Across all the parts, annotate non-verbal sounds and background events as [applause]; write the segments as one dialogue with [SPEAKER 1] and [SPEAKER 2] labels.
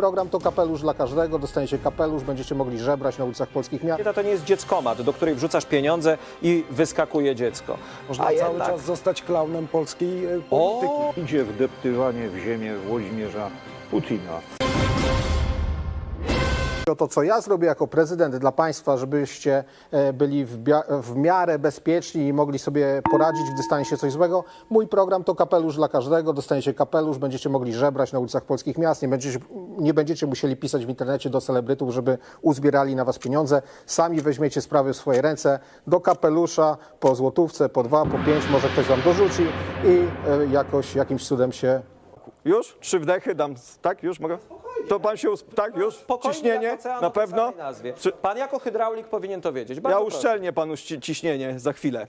[SPEAKER 1] program to kapelusz dla każdego, dostaniecie kapelusz, będziecie mogli żebrać na ulicach polskich miast.
[SPEAKER 2] To nie jest dzieckomat, do której wrzucasz pieniądze i wyskakuje dziecko.
[SPEAKER 3] Można
[SPEAKER 2] A
[SPEAKER 3] cały
[SPEAKER 2] jednak-
[SPEAKER 3] czas zostać klaunem polskiej e, polityki.
[SPEAKER 2] O,
[SPEAKER 4] Idzie wdeptywanie w ziemię Włodzimierza Putina.
[SPEAKER 1] To, co ja zrobię jako prezydent dla Państwa, żebyście e, byli w, w miarę bezpieczni i mogli sobie poradzić, gdy stanie się coś złego. Mój program to kapelusz dla każdego. Dostaniecie kapelusz, będziecie mogli żebrać na ulicach polskich miast. Nie będziecie, nie będziecie musieli pisać w internecie do celebrytów, żeby uzbierali na Was pieniądze. Sami weźmiecie sprawy w swoje ręce. Do kapelusza po złotówce, po dwa, po pięć, może ktoś Wam dorzuci i e, jakoś jakimś cudem się
[SPEAKER 5] Już? Trzy wdechy dam. Tak, już mogę? To pan się. usp- Tak, już?
[SPEAKER 2] spokojnie
[SPEAKER 5] Ciśnienie?
[SPEAKER 2] jak
[SPEAKER 5] Na pewno?
[SPEAKER 2] samej Nazwie.
[SPEAKER 5] Czy-
[SPEAKER 2] Pan jako hydraulik powinien to wiedzieć.
[SPEAKER 5] Ja
[SPEAKER 2] Bardzo proszę.
[SPEAKER 5] uszczelnię panu ści- ciśnienie za chwilę.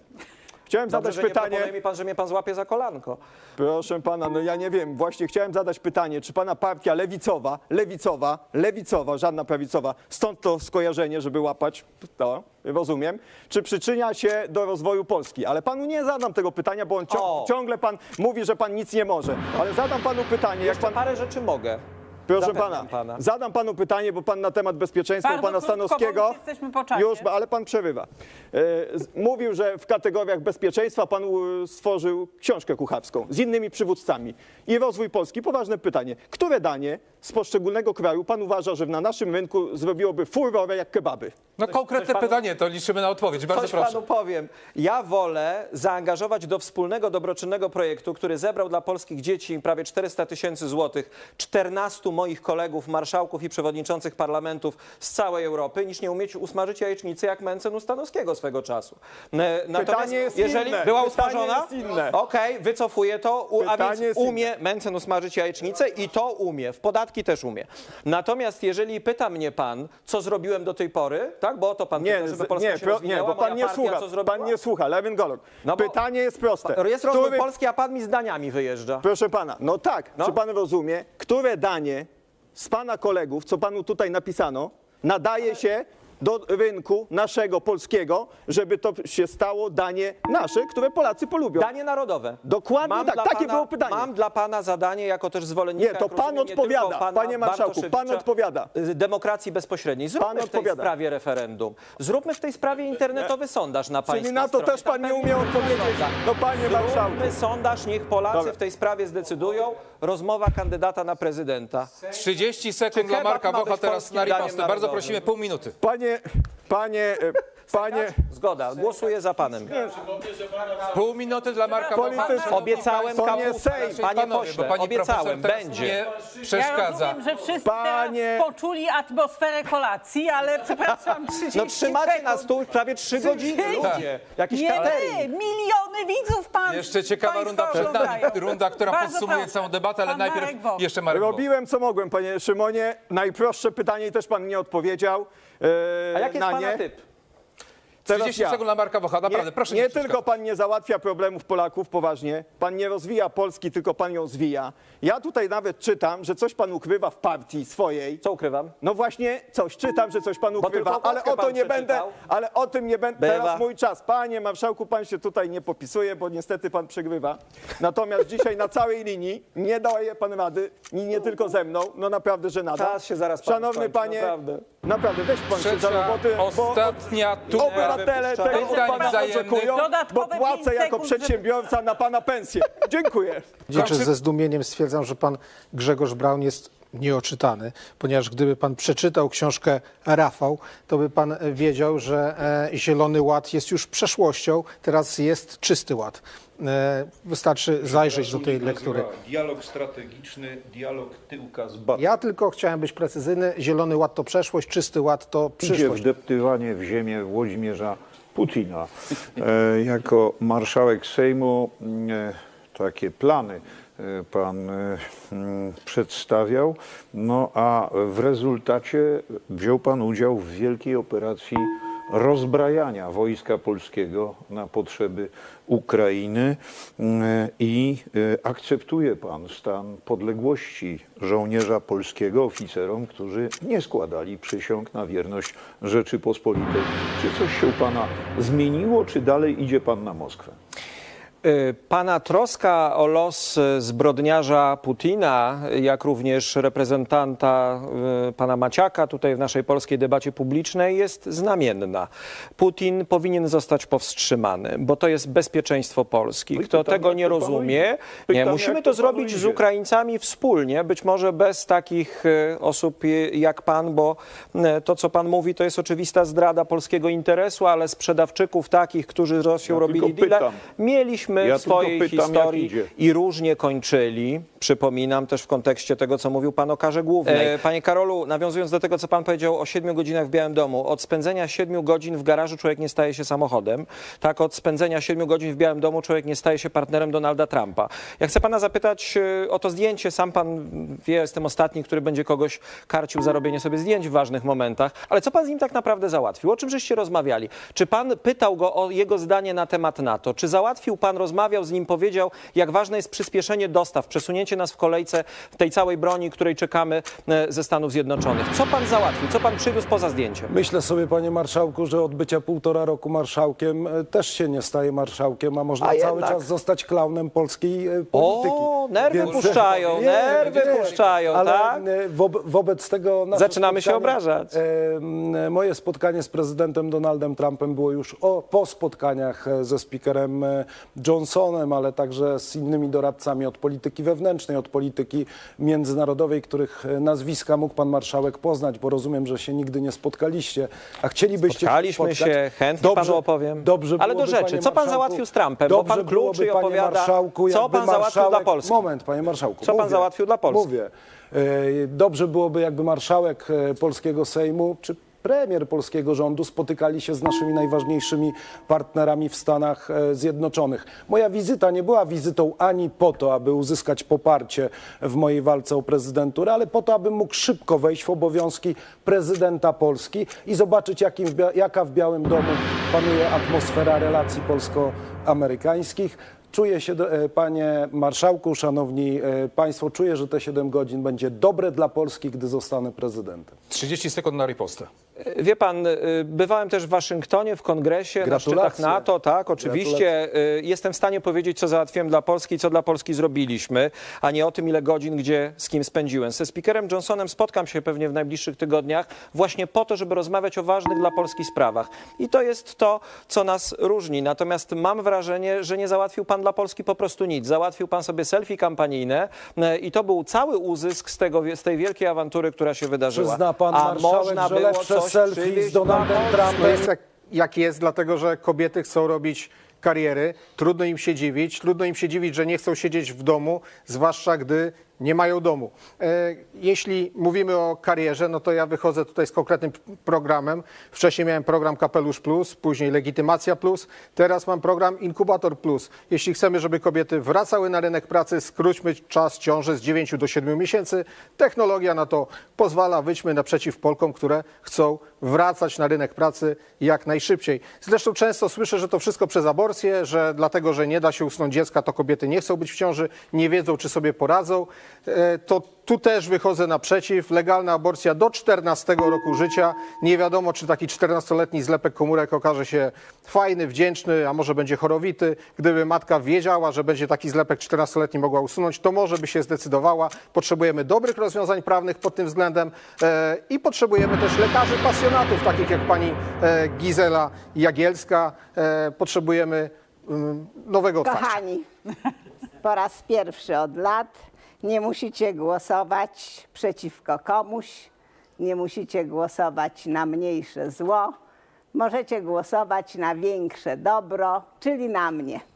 [SPEAKER 5] Chciałem
[SPEAKER 2] Dobrze,
[SPEAKER 5] zadać
[SPEAKER 2] że nie
[SPEAKER 5] pytanie.
[SPEAKER 2] proponuje mi pan, że mnie pan złapie za kolanko.
[SPEAKER 5] Proszę pana, no ja nie wiem, właśnie chciałem zadać pytanie, czy pana partia lewicowa, lewicowa, lewicowa, żadna prawicowa, stąd to skojarzenie, żeby łapać, to rozumiem, czy przyczynia się do rozwoju Polski? Ale panu nie zadam tego pytania, bo on cią-
[SPEAKER 2] O.
[SPEAKER 5] ciągle pan mówi, że pan nic nie może. Ale zadam panu pytanie, jak
[SPEAKER 2] Jeszcze
[SPEAKER 5] pan...
[SPEAKER 2] parę rzeczy mogę.
[SPEAKER 5] Proszę
[SPEAKER 2] Zapewniam
[SPEAKER 5] pana,
[SPEAKER 2] pana.
[SPEAKER 5] zadam panu pytanie, bo pan na temat bezpieczeństwa u
[SPEAKER 6] Bardzo
[SPEAKER 5] pana
[SPEAKER 6] krótko, bo
[SPEAKER 5] Stanowskiego.
[SPEAKER 6] już jesteśmy po czasie.
[SPEAKER 5] Już, ale pan przerywa. E, z- mówił, że w kategoriach bezpieczeństwa pan e, stworzył książkę kucharską z innymi przywódcami. I rozwój Polski. Poważne pytanie. Które danie z poszczególnego kraju pan uważa, że na naszym rynku zrobiłoby furorę jak kebaby?
[SPEAKER 7] No konkretne
[SPEAKER 2] coś panu-
[SPEAKER 7] pytanie, to liczymy na odpowiedź. Bardzo proszę.
[SPEAKER 2] panu powiem. Ja wolę zaangażować do wspólnego dobroczynnego projektu, który zebrał dla polskich dzieci prawie 400 tysięcy złotych, 14 moich kolegów, marszałków i przewodniczących parlamentów z całej Europy, niż nie umieć usmażyć jajecznicy jak Mencen u Stanowskiego swego czasu. Ne- Natomiast
[SPEAKER 5] jest
[SPEAKER 2] jeżeli
[SPEAKER 5] inne.
[SPEAKER 2] była
[SPEAKER 5] Pytanie
[SPEAKER 2] usmażona, okej, wycofuję to, u, a
[SPEAKER 5] Pytanie
[SPEAKER 2] więc
[SPEAKER 5] jest
[SPEAKER 2] umie Mencen usmażyć jajecznicę i to umie, w podatki też umie. Natomiast jeżeli pyta mnie pan, co zrobiłem do tej pory, tak, bo o to pan
[SPEAKER 5] Nie,
[SPEAKER 2] pyta, żeby Polska
[SPEAKER 5] nie,
[SPEAKER 2] się
[SPEAKER 5] pro, nie, bo pan nie słucha. Pan nie słucha, Lewin Golok.
[SPEAKER 2] No
[SPEAKER 5] Pytanie jest proste.
[SPEAKER 2] Jest rozwój
[SPEAKER 5] Który-
[SPEAKER 2] Polski, a pan mi zdaniami wyjeżdża.
[SPEAKER 5] Proszę pana, no tak,
[SPEAKER 2] No.
[SPEAKER 5] czy pan rozumie, które danie z pana kolegów, co panu tutaj napisano, nadaje się do rynku naszego polskiego, żeby to się stało danie nasze, które Polacy polubią.
[SPEAKER 2] Danie narodowe.
[SPEAKER 5] Dokładnie tak,
[SPEAKER 2] dla
[SPEAKER 5] takie
[SPEAKER 2] pana,
[SPEAKER 5] było pytanie.
[SPEAKER 2] Mam dla pana zadanie jako też zwolennika.
[SPEAKER 5] Nie, to pan
[SPEAKER 2] rozumiem,
[SPEAKER 5] odpowiada,
[SPEAKER 2] pana
[SPEAKER 5] panie marszałku, pan odpowiada.
[SPEAKER 2] y, Demokracji bezpośredniej. Zróbmy
[SPEAKER 5] Pan
[SPEAKER 2] w tej
[SPEAKER 5] odpowiada.
[SPEAKER 2] sprawie referendum. Zróbmy w tej sprawie internetowy sondaż na państwa
[SPEAKER 5] Czyli na to
[SPEAKER 2] stronie.
[SPEAKER 5] też pan
[SPEAKER 2] Tam
[SPEAKER 5] nie umie odpowiedzieć. No panie marszałku.
[SPEAKER 2] Zróbmy sondaż, niech Polacy
[SPEAKER 5] Dobra.
[SPEAKER 2] w tej sprawie zdecydują. Rozmowa kandydata na prezydenta.
[SPEAKER 7] 30 sekund
[SPEAKER 2] Czy
[SPEAKER 7] dla Marka Wocha teraz na ripostę. Bardzo prosimy, pół minuty.
[SPEAKER 5] Panie, panie, e, panie,
[SPEAKER 2] Zgoda, głosuję za panem.
[SPEAKER 7] Pół minuty dla Marka.
[SPEAKER 5] Politycy-
[SPEAKER 2] Obiecałem
[SPEAKER 5] To nie. Sejm.
[SPEAKER 2] Panie
[SPEAKER 7] Panowie,
[SPEAKER 2] pośle,
[SPEAKER 7] bo pani
[SPEAKER 2] obiecałem,
[SPEAKER 7] profesor teraz
[SPEAKER 2] będzie.
[SPEAKER 7] nie
[SPEAKER 6] Ja
[SPEAKER 7] przeszkadza.
[SPEAKER 6] rozumiem, że wszyscy
[SPEAKER 5] Panie-
[SPEAKER 6] teraz poczuli atmosferę kolacji, ale [laughs] przepraszam, 30
[SPEAKER 2] No trzymacie na
[SPEAKER 6] sekund.
[SPEAKER 2] stół prawie trzy godziny, ludzie. Jakiś
[SPEAKER 6] Nie wy, miliony widzów pan
[SPEAKER 7] Jeszcze ciekawa runda przed nami. Runda, która
[SPEAKER 6] Bardzo
[SPEAKER 7] podsumuje
[SPEAKER 6] proszę.
[SPEAKER 7] całą debatę, ale
[SPEAKER 6] Pan
[SPEAKER 7] najpierw
[SPEAKER 6] Marek
[SPEAKER 7] jeszcze Marek
[SPEAKER 5] robiłem co mogłem, panie Szymonie. Najprostsze pytanie i też pan nie odpowiedział e,
[SPEAKER 2] A jaki jest
[SPEAKER 5] na
[SPEAKER 2] pana
[SPEAKER 5] nie.
[SPEAKER 2] typ?
[SPEAKER 5] Teraz
[SPEAKER 7] 30
[SPEAKER 5] ja.
[SPEAKER 7] sekund dla Marka Wocha, naprawdę,
[SPEAKER 5] nie,
[SPEAKER 7] proszę
[SPEAKER 5] nie
[SPEAKER 7] nie
[SPEAKER 5] tylko pan nie załatwia problemów Polaków poważnie, pan nie rozwija Polski, tylko pan ją zwija. Ja tutaj nawet czytam, że coś pan ukrywa w partii swojej.
[SPEAKER 2] Co ukrywam?
[SPEAKER 5] No właśnie, coś czytam, że coś pan ukrywa, ale o to
[SPEAKER 2] pan
[SPEAKER 5] nie będę, ale o tym nie będę. Teraz mój czas. Panie marszałku, pan się tutaj nie popisuje, bo niestety pan przegrywa. Natomiast dzisiaj na całej linii nie daje pan rady, i nie tylko ze mną, no naprawdę, że nada.
[SPEAKER 2] Czas się zaraz panu
[SPEAKER 5] Szanowny
[SPEAKER 2] skończy,
[SPEAKER 5] panie,
[SPEAKER 2] naprawdę.
[SPEAKER 5] naprawdę, weź pan się za
[SPEAKER 7] Trzecia,
[SPEAKER 5] roboty, bo
[SPEAKER 7] ostatnia tura.
[SPEAKER 5] Obywatele tego od
[SPEAKER 7] Pytań
[SPEAKER 5] pana
[SPEAKER 7] wzajemnych.
[SPEAKER 5] oczekują, bo
[SPEAKER 6] Dodatkowe
[SPEAKER 5] płacę jako
[SPEAKER 6] sekund, żeby-
[SPEAKER 5] przedsiębiorca na pana pensję. Dziękuję.
[SPEAKER 1] Znaczy, ze zdumieniem stwierdzam, że pan Grzegorz Braun jest nieoczytany, ponieważ gdyby pan przeczytał książkę Rafał, to by pan wiedział, że e, Zielony Ład jest już przeszłością, teraz jest czysty ład. E, wystarczy zajrzeć do tej lektury.
[SPEAKER 4] Dialog strategiczny, dialog tyłka z batem.
[SPEAKER 1] Ja tylko chciałem być precyzyjny. Zielony Ład to przeszłość, czysty Ład to
[SPEAKER 4] Idzie
[SPEAKER 1] przyszłość.
[SPEAKER 4] wdeptywanie w ziemię Włodzimierza Putina. E, jako marszałek Sejmu e, takie plany e, pan e, mm, przedstawiał, no a w rezultacie wziął pan udział w wielkiej operacji rozbrajania wojska polskiego na potrzeby Ukrainy mm, i e, akceptuje pan stan podległości żołnierza polskiego oficerom, którzy nie składali przysiąg na wierność Rzeczypospolitej. Czy coś się u pana zmieniło, czy dalej idzie pan na Moskwę?
[SPEAKER 2] Y, Pana troska o los y, zbrodniarza Putina, jak również reprezentanta y, pana Maciaka tutaj w naszej polskiej debacie publicznej jest znamienna. Putin powinien zostać powstrzymany, bo to jest bezpieczeństwo Polski. Kto
[SPEAKER 4] pytam,
[SPEAKER 2] tego nie rozumie, nie, musimy to zrobić z? Ukraińcami wspólnie, być może bez takich osób jak pan, bo to, co pan mówi, to jest oczywista zdrada polskiego interesu, ale sprzedawczyków takich, którzy z Rosją
[SPEAKER 4] Ja
[SPEAKER 2] robili deal,
[SPEAKER 4] pytam.
[SPEAKER 2] Mieliśmy
[SPEAKER 4] Ja
[SPEAKER 2] w swojej
[SPEAKER 4] pytam,
[SPEAKER 2] historii i różnie kończyli. Przypominam też w kontekście tego, co mówił pan o karze głównej. E, panie Karolu, nawiązując do tego, co pan powiedział o siedmiu godzinach w Białym Domu, od spędzenia siedmiu godzin w garażu człowiek nie staje się samochodem. Tak, od spędzenia siedmiu godzin w Białym Domu człowiek nie staje się partnerem Donalda Trumpa. Ja chcę pana zapytać e, o to zdjęcie. Sam pan wie, jestem ostatni, który będzie kogoś karcił za robienie sobie zdjęć w ważnych momentach. Ale co pan z nim tak naprawdę załatwił? O czym żeście rozmawiali? Czy pan pytał go o jego zdanie na temat NATO? Czy załatwił pan, rozmawiał z nim, powiedział, jak ważne jest przyspieszenie dostaw, przesunięcie nas w kolejce w tej całej broni, której czekamy e, ze Stanów Zjednoczonych? Co pan załatwił? Co pan przywiózł poza zdjęciem?
[SPEAKER 3] Myślę sobie, panie marszałku, że od bycia półtora roku marszałkiem e, też się nie staje marszałkiem, a można
[SPEAKER 2] A
[SPEAKER 3] cały
[SPEAKER 2] jednak.
[SPEAKER 3] czas zostać klaunem polskiej e, polityki.
[SPEAKER 2] O, nerwy
[SPEAKER 3] Więc-
[SPEAKER 2] puszczają,
[SPEAKER 3] Nie,
[SPEAKER 2] nerwy
[SPEAKER 3] nie,
[SPEAKER 2] puszczają,
[SPEAKER 3] ale
[SPEAKER 2] tak?
[SPEAKER 3] wobe, wobec tego
[SPEAKER 2] Zaczynamy się obrażać.
[SPEAKER 3] e, Moje spotkanie z prezydentem Donaldem Trumpem było już o, po spotkaniach ze speakerem e, Johnsonem, ale także z innymi doradcami od polityki wewnętrznej, od polityki międzynarodowej, których e, nazwiska mógł pan marszałek poznać, bo rozumiem, że się nigdy nie spotkaliście, a chcielibyście
[SPEAKER 2] Spotkaliśmy
[SPEAKER 3] spotkać.
[SPEAKER 2] się, chętnie panu opowiem.
[SPEAKER 3] Dobrze
[SPEAKER 2] Ale do rzeczy. Co pan załatwił z Trumpem? Bo
[SPEAKER 3] Dobrze
[SPEAKER 2] pan kluczy i opowiada,
[SPEAKER 3] marszałku,
[SPEAKER 2] co pan załatwił dla Polski.
[SPEAKER 3] Moment, panie marszałku.
[SPEAKER 2] Co pan
[SPEAKER 3] mówię,
[SPEAKER 2] załatwił dla Polski?
[SPEAKER 3] Mówię. E, Dobrze byłoby, jakby marszałek e, polskiego Sejmu czy premier polskiego rządu spotykali się z naszymi najważniejszymi partnerami w Stanach e, Zjednoczonych. Moja wizyta nie była wizytą ani po to, aby uzyskać poparcie w mojej walce o prezydenturę, ale po to, abym mógł szybko wejść w obowiązki prezydenta Polski i zobaczyć, jakim jaka w Białym Domu panuje atmosfera relacji polsko-amerykańskich. Czuję się, e, panie marszałku, szanowni e, państwo, czuję, że te 7 godzin będzie dobre dla Polski, gdy zostanę prezydentem.
[SPEAKER 7] 30 sekund na ripostę.
[SPEAKER 2] Wie pan, y, bywałem też w Waszyngtonie, w kongresie, na szczytach
[SPEAKER 3] Gratulacje.
[SPEAKER 2] NATO, tak, oczywiście. Y, Jestem w stanie powiedzieć, co załatwiłem dla Polski, co dla Polski zrobiliśmy, a nie o tym, ile godzin, gdzie, z kim spędziłem. Ze speakerem Johnsonem spotkam się pewnie w najbliższych tygodniach, właśnie po to, żeby rozmawiać o ważnych dla Polski sprawach. I to jest to, co nas różni. Natomiast mam wrażenie, że nie załatwił pan dla Polski po prostu nic. Załatwił pan sobie selfie kampanijne i to był cały uzysk z, tego, z tej wielkiej awantury, która się wydarzyła.
[SPEAKER 3] Przyzna pan
[SPEAKER 2] a można było
[SPEAKER 3] selfie z Donaldem. Trumpem
[SPEAKER 1] To jest jak, jak jest, dlatego że kobiety chcą robić kariery. Trudno im się dziwić. Trudno im się dziwić, że nie chcą siedzieć w domu, zwłaszcza gdy nie mają domu. E, Jeśli mówimy o karierze, no to ja wychodzę tutaj z konkretnym programem. Wcześniej miałem program Kapelusz Plus, później Legitymacja Plus, teraz mam program Inkubator Plus. Jeśli chcemy, żeby kobiety wracały na rynek pracy, skróćmy czas ciąży z 9 do 7 miesięcy. Technologia na to pozwala, wyjdźmy naprzeciw Polkom, które chcą wracać na rynek pracy jak najszybciej. Zresztą często słyszę, że to wszystko przez aborcję, że dlatego, że nie da się usunąć dziecka, to kobiety nie chcą być w ciąży, nie wiedzą, czy sobie poradzą. E, To tu też wychodzę naprzeciw. Legalna aborcja do 14 roku życia. Nie wiadomo, czy taki 14-letni zlepek komórek okaże się fajny, wdzięczny, a może będzie chorowity. Gdyby matka wiedziała, że będzie taki zlepek 14-letni mogła usunąć, to może by się zdecydowała. Potrzebujemy dobrych rozwiązań prawnych pod tym względem e, i potrzebujemy też lekarzy pasjonatów, takich jak pani e, Gizela Jagielska. Potrzebujemy mm, nowego otwarcia.
[SPEAKER 8] Kochani, po raz pierwszy od lat nie musicie głosować przeciwko komuś, nie musicie głosować na mniejsze zło, możecie głosować na większe dobro, czyli na mnie.